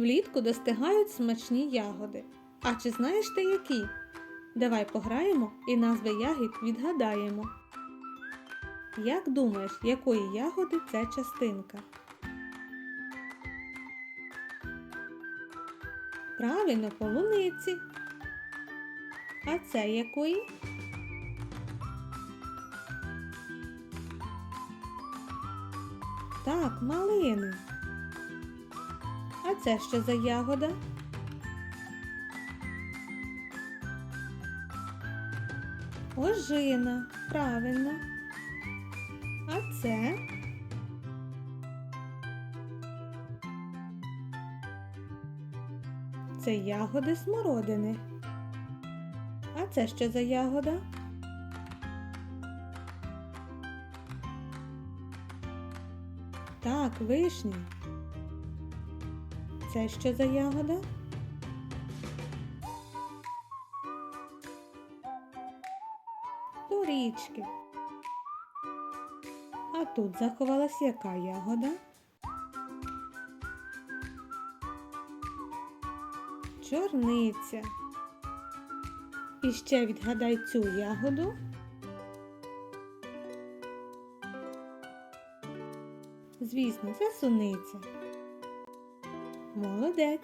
Влітку достигають смачні ягоди. А чи знаєш ти які? Давай пограємо і назви ягід відгадаємо. Як думаєш, якої ягоди це частинка? Правильно, полуниці. А це якої? Так, малини. А це що за ягода? Ожина, правильно. А це? Це ягоди смородини. А це що за ягода? Так, вишні. Це що за ягода? Порічки. А тут заховалась яка ягода? Чорниця. І ще відгадай цю ягоду. Звісно, це суниця. Молодець.